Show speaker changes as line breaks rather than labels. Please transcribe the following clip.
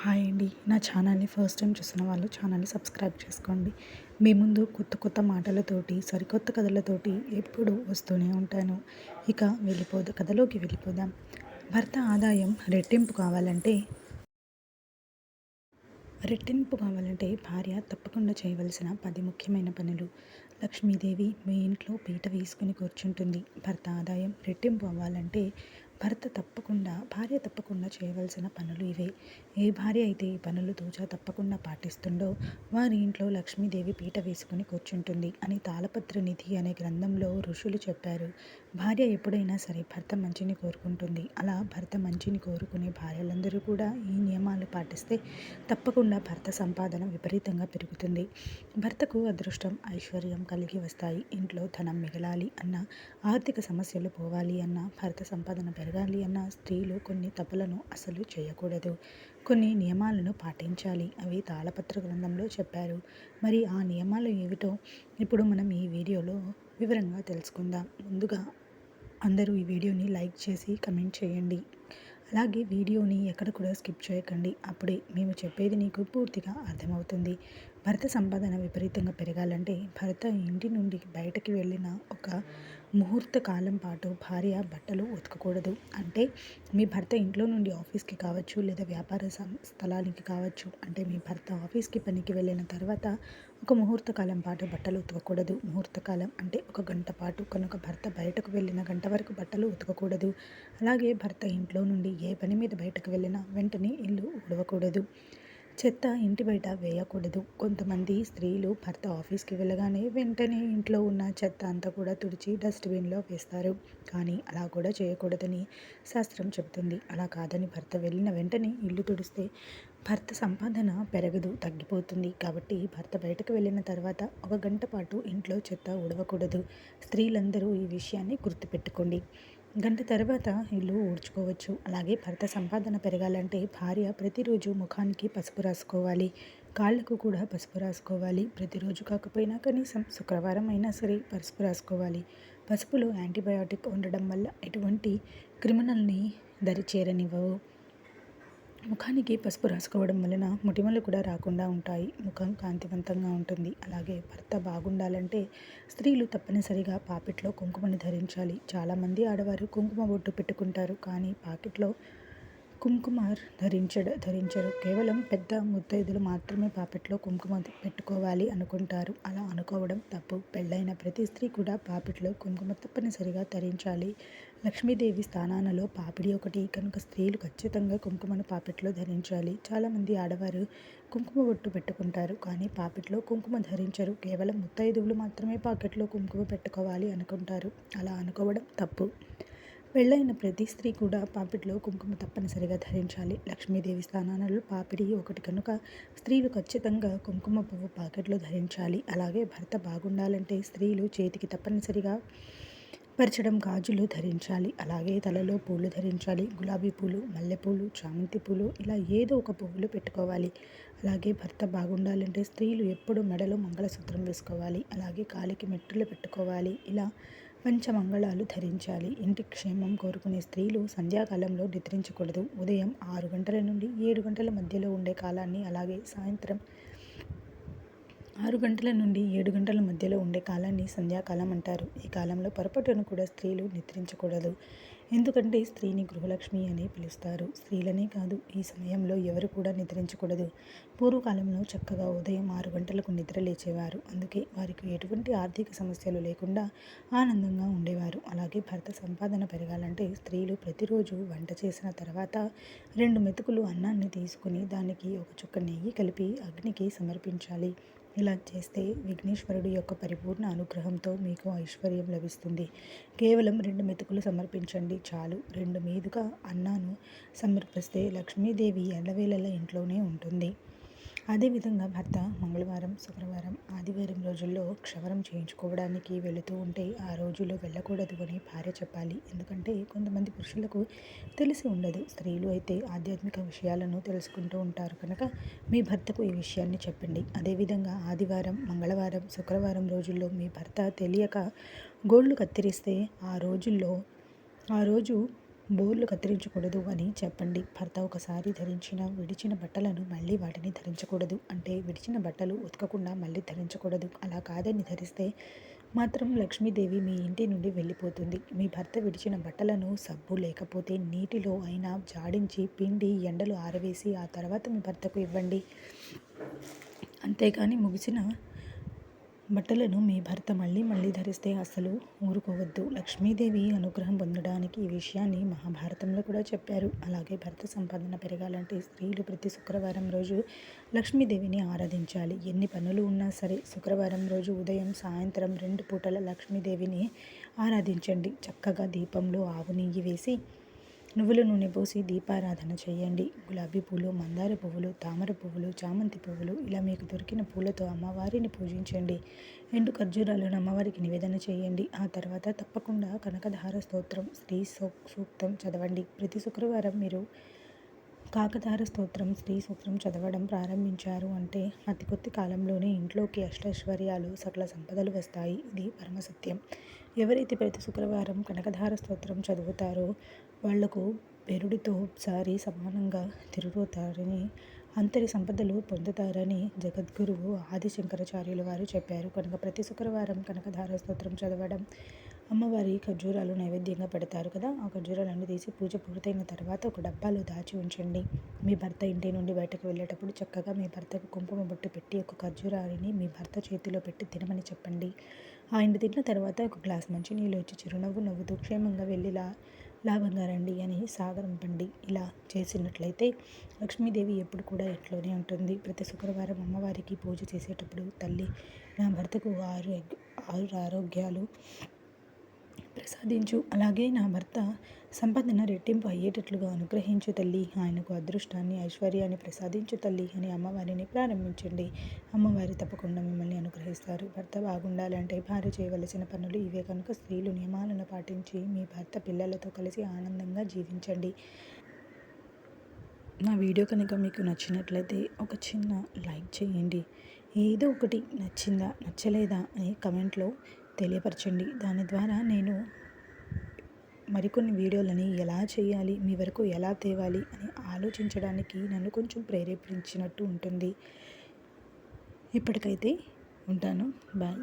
Hi అండి. నా ఛానల్ని ఫస్ట్ టైం చూసిన వాళ్ళు ఛానల్ని సబ్స్క్రైబ్ చేసుకోండి. మీ ముందు కొత్త కొత్త మాటలతోటి సరికొత్త కథలతోటి ఎప్పుడు వస్తూనే ఉంటాను. ఇక వెళ్ళిపోదు కథలోకి వెళ్ళిపోదాం. భర్త ఆదాయం రెట్టింపు కావాలంటే రెట్టింపు కావాలంటే భార్య తప్పకుండా చేయవలసిన పది ముఖ్యమైన పనులు. లక్ష్మీదేవి మీ ఇంట్లో పీట వేసుకుని కూర్చుంటుంది. భర్త ఆదాయం రెట్టింపు అవ్వాలంటే భర్త తప్పకుండా భార్య తప్పకుండా చేయవలసిన పనులు ఇవే. ఏ భార్య అయితే ఈ పనులు తూచా తప్పకుండా పాటిస్తుండో వారి ఇంట్లో లక్ష్మీదేవి పీట వేసుకుని కూర్చుంటుంది అని తాళపత్ర నిధి అనే గ్రంథంలో ఋషులు చెప్పారు. భార్య ఎప్పుడైనా సరే భర్త మంచిని కోరుకుంటుంది. అలా భర్త మంచిని కోరుకునే భార్యలందరూ కూడా ఈ నియమాలు పాటిస్తే తప్పకుండా భర్త సంపాదన విపరీతంగా పెరుగుతుంది. భర్తకు అదృష్టం ఐశ్వర్యం కలిగి వస్తాయి. ఇంట్లో ధనం మిగలాలి అన్న ఆర్థిక సమస్యలు పోవాలి అన్న భర్త సంపాదన పెరగాలి అన్న స్త్రీలు కొన్ని తప్పులను అసలు చేయకూడదు. కొన్ని నియమాలను పాటించాలి. అవి తాళపత్ర గ్రంథంలో చెప్పారు. మరి ఆ నియమాలు ఏమిటో ఇప్పుడు మనం ఈ వీడియోలో వివరంగా తెలుసుకుందాం. ముందుగా అందరూ ఈ వీడియోని లైక్ చేసి కమెంట్ చేయండి. అలాగే వీడియోని ఎక్కడ కూడా స్కిప్ చేయకండి. అప్పుడే మేము చెప్పేది నీకు పూర్తిగా అర్థమవుతుంది. భర్త సంపాదన విపరీతంగా పెరగాలంటే భర్త ఇంటి నుండి బయటకి వెళ్ళిన ఒక ముహూర్త కాలం పాటు భార్య బట్టలు ఉతకకూడదు. అంటే మీ భర్త ఇంట్లో నుండి ఆఫీస్కి కావచ్చు లేదా వ్యాపార స్థలానికి కావచ్చు. అంటే మీ భర్త ఆఫీస్కి పనికి వెళ్ళిన తర్వాత ఒక ముహూర్త కాలం పాటు బట్టలు ఉతకకూడదు. ముహూర్త కాలం అంటే ఒక గంట పాటు. కనుక భర్త బయటకు వెళ్ళిన గంట వరకు బట్టలు ఉతకకూడదు. అలాగే భర్త ఇంట్లో నుండి ఏ పని మీద బయటకు వెళ్ళినా వెంటనే ఇల్లు ఉడవకూడదు చెత్త ఇంటి బయట వేయకూడదు. కొంతమంది స్త్రీలు భర్త ఆఫీస్కి వెళ్ళగానే వెంటనే ఇంట్లో ఉన్న చెత్త అంతా కూడా తుడిచి డస్ట్బిన్లో వేస్తారు. కానీ అలా కూడా చేయకూడదని శాస్త్రం చెబుతుంది. అలా కాదని భర్త వెళ్ళిన వెంటనే ఇల్లు తుడిస్తే భర్త సంపాదన పెరగదు తగ్గిపోతుంది. కాబట్టి భర్త బయటకు వెళ్ళిన తర్వాత ఒక గంట పాటు ఇంట్లో చెత్త ఉడవకూడదు స్త్రీలందరూ ఈ విషయాన్ని గుర్తుపెట్టుకోండి. గంట తర్వాత ఇల్లు ఊడ్చుకోవచ్చు. అలాగే భర్త సంపాదన పెరగాలంటే భార్య ప్రతిరోజు ముఖానికి పసుపు రాసుకోవాలి. కాళ్ళకు కూడా పసుపు రాసుకోవాలి. ప్రతిరోజు కాకపోయినా కనీసం శుక్రవారం అయినా సరే పసుపు రాసుకోవాలి. పసుపులో యాంటీబయాటిక్ ఉండడం వల్ల ఎటువంటి క్రిమినల్ని దరి చేరనివ్వవు ముఖానికి పసుపు రాసుకోవడం వలన మొటిమలు కూడా రాకుండా ఉంటాయి. ముఖం కాంతివంతంగా ఉంటుంది. అలాగే భర్త బాగుండాలంటే స్త్రీలు తప్పనిసరిగా పాకెట్లో కుంకుమని ధరించాలి. చాలామంది ఆడవారు కుంకుమ బొట్టు పెట్టుకుంటారు. కానీ పాకెట్లో కుంకుమ ధరించడ ధరించరు. కేవలం పెద్ద ముత్తైదులు మాత్రమే పాపెట్లో కుంకుమ పెట్టుకోవాలి అనుకుంటారు. అలా అనుకోవడం తప్పు. పెళ్ళైన ప్రతి స్త్రీ కూడా పాపెట్లో కుంకుమ తప్పనిసరిగా ధరించాలి. లక్ష్మీదేవి స్థానాలలో పాపిడి ఒకటి. కనుక స్త్రీలు ఖచ్చితంగా కుంకుమను పాపెట్లో ధరించాలి. చాలామంది ఆడవారు కుంకుమ బొట్టు పెట్టుకుంటారు. కానీ పాపెట్లో కుంకుమ ధరించరు. కేవలం ముత్తైదువులు మాత్రమే పాకెట్లో కుంకుమ పెట్టుకోవాలి అనుకుంటారు. అలా అనుకోవడం తప్పు. పెళ్ళైన ప్రతి స్త్రీ కూడా పాపిడిలో కుంకుమ తప్పనిసరిగా ధరించాలి. లక్ష్మీదేవి స్థానాలలో పాపిడి ఒకటి కనుక స్త్రీలు ఖచ్చితంగా కుంకుమ పువ్వు పాకెట్లో ధరించాలి. అలాగే భర్త బాగుండాలంటే స్త్రీలు చేతికి తప్పనిసరిగా పరచడం గాజులు ధరించాలి. అలాగే తలలో పూలు ధరించాలి. గులాబీ పూలు మల్లెపూలు చామంతి పూలు ఇలా ఏదో ఒక పువ్వులు పెట్టుకోవాలి. అలాగే భర్త బాగుండాలంటే స్త్రీలు ఎప్పుడు మెడలో మంగళసూత్రం వేసుకోవాలి. అలాగే కాలికి మెట్టులు పెట్టుకోవాలి. ఇలా పంచమంగళాలు ధరించాలి. ఇంటి క్షేమం కోరుకునే స్త్రీలు సంధ్యాకాలంలో నిద్రించకూడదు. ఉదయం ఆరు గంటల నుండి ఏడు గంటల మధ్యలో ఉండే కాలాన్ని అలాగే సాయంత్రం ఆరు గంటల నుండి ఏడు గంటల మధ్యలో ఉండే కాలాన్ని సంధ్యాకాలం అంటారు. ఈ కాలంలో పొరపాటును కూడా స్త్రీలు నిద్రించకూడదు. ఎందుకంటే స్త్రీని గృహలక్ష్మి అని పిలుస్తారు. స్త్రీలనే కాదు ఈ సమయంలో ఎవరు కూడా నిద్రించకూడదు. పూర్వకాలంలో చక్కగా ఉదయం ఆరు గంటలకు నిద్ర లేచేవారు. అందుకే వారికి ఎటువంటి ఆర్థిక సమస్యలు లేకుండా ఆనందంగా ఉండేవారు. అలాగే భర్త సంపాదన పెరగాలంటే స్త్రీలు ప్రతిరోజు వంట చేసిన తర్వాత రెండు మెతుకులు అన్నాన్ని తీసుకుని దానికి ఒక చుక్క నెయ్యి కలిపి అగ్నికి సమర్పించాలి. ఇలా చేస్తే విఘ్నేశ్వరుడు యొక్క పరిపూర్ణ అనుగ్రహంతో మీకు ఐశ్వర్యం లభిస్తుంది. కేవలం రెండు మెతుకులు సమర్పించండి చాలు. రెండు మీదుగా అన్నాను సమర్పిస్తే లక్ష్మీదేవి ఎల్లవేళల ఇంట్లోనే ఉంటుంది. అదేవిధంగా భర్త మంగళవారం శుక్రవారం ఆదివారం రోజుల్లో క్షవరం చేయించుకోవడానికి వెళుతూ ఉంటే ఆ రోజుల్లో వెళ్ళకూడదు అని భార్య చెప్పాలి. ఎందుకంటే కొంతమంది పురుషులకు తెలిసి ఉండదు. స్త్రీలు అయితే ఆధ్యాత్మిక విషయాలను తెలుసుకుంటూ ఉంటారు కనుక మీ భర్తకు ఈ విషయాన్ని చెప్పండి. అదేవిధంగా ఆదివారం మంగళవారం శుక్రవారం రోజుల్లో మీ భర్త తెలియక గోళ్ళు కత్తిరిస్తే ఆ రోజుల్లో ఆ రోజు బోర్లు కత్తిరించకూడదు అని చెప్పండి. భర్త ఒకసారి ధరించిన విడిచిన బట్టలను మళ్ళీ వాటిని ధరించకూడదు అంటే విడిచిన బట్టలు ఉతకకుండా మళ్ళీ ధరించకూడదు. అలా కాదని ధరిస్తే మాత్రం లక్ష్మీదేవి మీ ఇంటి నుండి వెళ్ళిపోతుంది. మీ భర్త విడిచిన బట్టలను సబ్బు లేకపోతే నీటిలో అయినా జాడించి పిండి ఎండలు ఆరవేసి ఆ తర్వాత మీ భర్తకు ఇవ్వండి. అంతేకాని ముగిసిన బట్టలను మీ భర్త మళ్ళీ మళ్ళీ ధరిస్తే అసలు ఊరుకోవద్దు. లక్ష్మీదేవి అనుగ్రహం పొందడానికి ఈ విషయాన్ని మహాభారతంలో కూడా చెప్పారు. అలాగే భర్త సంపాదన పెరగాలంటే స్త్రీలు ప్రతి శుక్రవారం రోజు లక్ష్మీదేవిని ఆరాధించాలి. ఎన్ని పనులు ఉన్నా సరే శుక్రవారం రోజు ఉదయం సాయంత్రం రెండు పూటల లక్ష్మీదేవిని ఆరాధించండి. చక్కగా దీపంలో ఆవు నెయ్యి వేసి నువ్వుల నూనె పోసి దీపారాధన చేయండి. గులాబీ పూలు మందార పువ్వులు తామర పువ్వులు చామంతి పువ్వులు ఇలా మీకు దొరికిన పూలతో అమ్మవారిని పూజించండి. ఎండు ఖర్జూరాలను అమ్మవారికి నివేదన చేయండి. ఆ తర్వాత తప్పకుండా కనకధార స్తోత్రం శ్రీ సూక్తం చదవండి. ప్రతి శుక్రవారం మీరు కాకధార స్తోత్రం శ్రీ సూత్రం చదవడం ప్రారంభించారు అంటే అతి కొద్ది కాలంలోనే ఇంట్లోకి అష్టైశ్వర్యాలు సకల సంపదలు వస్తాయి. ఇది పరమసత్యం ఎవరైతే ప్రతి శుక్రవారం కనకధార స్తోత్రం చదువుతారో వాళ్ళకు బెరుడితో సారి సమానంగా తిరుగుతారని అంతరి సంపదలు పొందుతారని జగద్గురువు ఆది శంకరాచార్యులు వారు చెప్పారు. కనుక ప్రతి శుక్రవారం కనకధార స్తోత్రం చదవడం అమ్మవారి ఖర్జూరాలు నైవేద్యంగా పెడతారు కదా. ఆ ఖర్జూరాలన్నీ తీసి పూజ పూర్తయిన తర్వాత ఒక డబ్బాలో దాచి ఉంచండి. మీ భర్త ఇంటి నుండి బయటకు వెళ్ళేటప్పుడు చక్కగా మీ భర్తకు కుంకుమ బొట్టు పెట్టి ఒక ఖర్జూరాలని మీ భర్త చేతిలో పెట్టి తినమని చెప్పండి. ఆయన తిన్న తర్వాత ఒక గ్లాస్ మంచినీళ్ళు వచ్చి చిరునవ్వు నవ్వుతూ క్షేమంగా వెళ్ళిలా లాభంగా రండి అని సాగరం పండి ఇలా చేసినట్లయితే లక్ష్మీదేవి ఎప్పుడు కూడా ఇంట్లోనే ఉంటుంది. ప్రతి శుక్రవారం అమ్మవారికి పూజ చేసేటప్పుడు తల్లి నా భర్తకు ఆరు ఆరు ఆరోగ్యాలు ప్రసాదించు. అలాగే నా భర్త సంపదన రెట్టింపు అయ్యేటట్లుగా అనుగ్రహించు తల్లి. ఆయనకు అదృష్టాన్ని ఐశ్వర్యాన్ని ప్రసాదించు తల్లి అని అమ్మవారిని ప్రారంభించండి. అమ్మవారి తప్పకుండా మిమ్మల్ని అనుగ్రహిస్తారు. భర్త బాగుండాలంటే భార్య చేయవలసిన పనులు ఇవే కనుక స్త్రీలు నియమాలను పాటించి మీ భర్త పిల్లలతో కలిసి ఆనందంగా జీవించండి. నా వీడియో కనుక మీకు నచ్చినట్లయితే ఒక చిన్న లైక్ చేయండి. ఏదో ఒకటి నచ్చిందా నచ్చలేదా అని కమెంట్లో తెలియపరచండి. దాని ద్వారా నేను మరికొన్ని వీడియోలని ఎలా చేయాలి మీ వరకు ఎలా తేవాలి అని ఆలోచించడానికి నన్ను కొంచెం ప్రేరేపించినట్టు ఉంటుంది. ఇప్పటికైతే ఉంటాను. బాయ్.